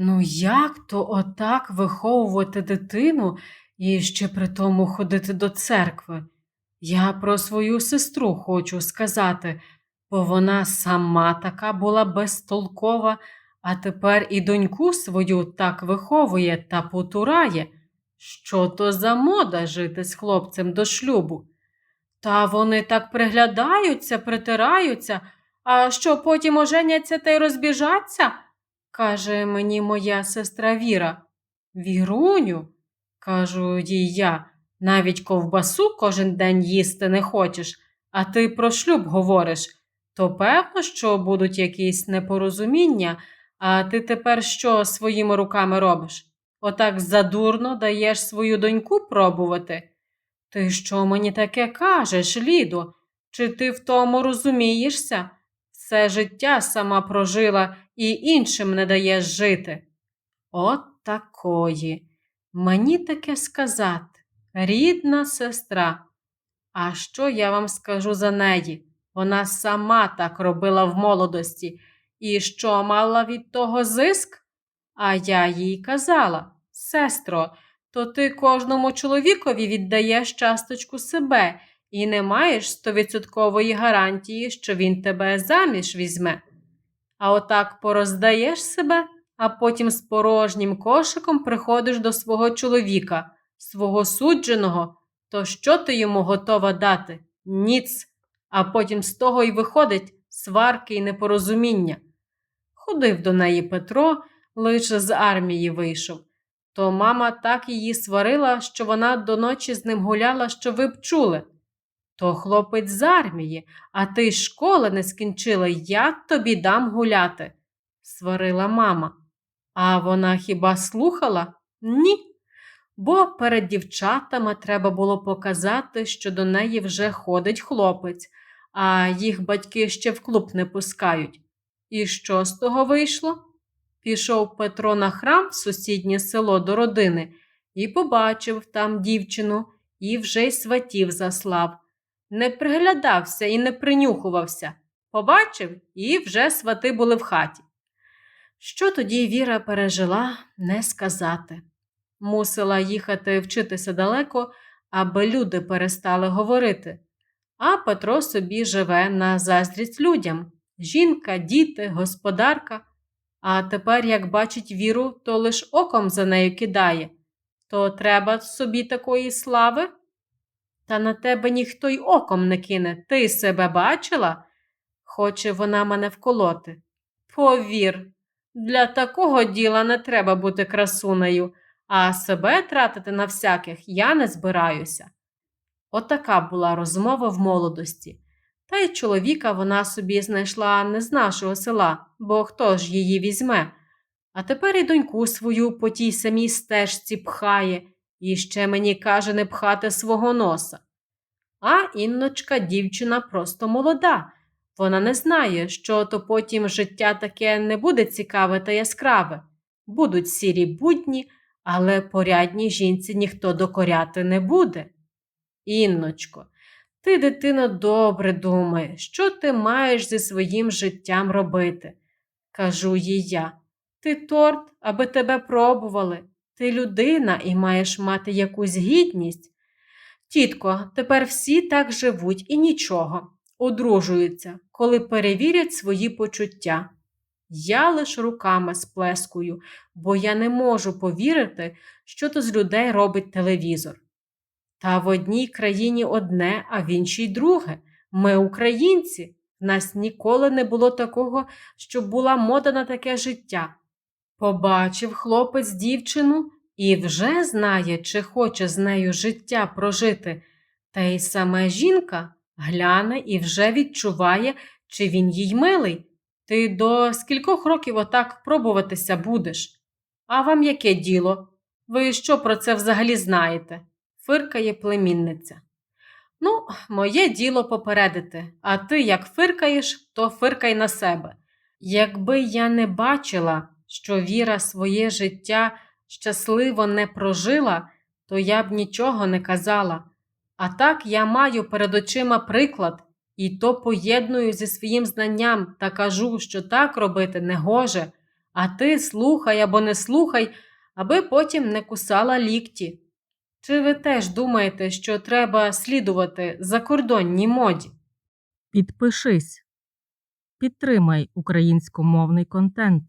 Ну, як то отак виховувати дитину і ще при тому ходити до церкви? Я про свою сестру хочу сказати, бо вона сама така була безтолкова, а тепер і доньку свою так виховує та потурає. Що то за мода жити з хлопцем до шлюбу? Та вони так приглядаються, притираються, а що потім оженяться та й розбіжаться? Каже мені моя сестра Віра. Віруню, кажу їй я, навіть ковбасу кожен день їсти не хочеш, а ти про шлюб говориш. То певно, що будуть якісь непорозуміння, а ти тепер що своїми руками робиш? Отак задурно даєш свою доньку пробувати? Ти що мені таке кажеш, Лідо? Чи ти в тому розумієшся? Все життя сама прожила і іншим не даєш жити. От такої. Мені таке сказати, рідна сестра. А що я вам скажу за неї? Вона сама так робила в молодості. І що мала від того зиск? А я їй казала, сестро, то ти кожному чоловікові віддаєш часточку себе і не маєш стовідсоткової гарантії, що він тебе заміж візьме. А отак пороздаєш себе, а потім з порожнім кошиком приходиш до свого чоловіка, свого судженого, то що ти йому готова дати? Ніц. А потім з того й виходить сварки й непорозуміння. Ходив до неї Петро, лише з армії вийшов. То мама так її сварила, що вона до ночі з ним гуляла, що ви б чули. То хлопець з армії, а ти школи не скінчила, я тобі дам гуляти, сварила мама. А вона хіба слухала? Ні. Бо перед дівчатами треба було показати, що до неї вже ходить хлопець, а їх батьки ще в клуб не пускають. І що з того вийшло? Пішов Петро на храм в сусіднє село до родини і побачив там дівчину, і вже й сватів заслав. Не приглядався і не принюхувався. Побачив, і вже свати були в хаті. Що тоді Віра пережила, не сказати. Мусила їхати вчитися далеко, аби люди перестали говорити. А Петро собі живе на заздрість людям жінка, діти, господарка. А тепер, як бачить віру, то лиш оком за нею кидає. То треба собі такої слави? Та на тебе ніхто й оком не кине. Ти себе бачила? Хоче вона мене вколоти. Повір, для такого діла не треба бути красунею, а себе тратити на всяких я не збираюся. Отака була розмова в молодості. Та й чоловіка вона собі знайшла не з нашого села, бо хто ж її візьме. А тепер і доньку свою по тій самій стежці пхає, і ще мені каже не пхати свого носа. А Інночка дівчина просто молода. Вона не знає, що то потім життя таке не буде цікаве та яскраве. Будуть сірі будні, але порядній жінці ніхто докоряти не буде. Інночко, ти, дитино, добре думає, що ти маєш зі своїм життям робити. Кажу їй я. Ти торт, аби тебе пробували. Ти людина і маєш мати якусь гідність. Тітко, тепер всі так живуть і нічого, одружуються, коли перевірять свої почуття. Я лиш руками сплескую, бо я не можу повірити, що то з людей робить телевізор. Та в одній країні одне, а в іншій друге. Ми українці. В нас ніколи не було такого, щоб була мода на таке життя. Побачив хлопець дівчину і вже знає, чи хоче з нею життя прожити. Та й сама жінка гляне і вже відчуває, чи він їй милий. Ти до скількох років отак пробуватися будеш? А вам яке діло? Ви що про це взагалі знаєте? фиркає племінниця. Ну, моє діло попередити, а ти як фиркаєш, то фиркай на себе. Якби я не бачила, що Віра своє життя щасливо не прожила, то я б нічого не казала. А так я маю перед очима приклад і то поєдную зі своїм знанням та кажу, що так робити не гоже, а ти слухай або не слухай, аби потім не кусала лікті. Чи ви теж думаєте, що треба слідувати закордонній моді? Підпишись, підтримай українськомовний контент.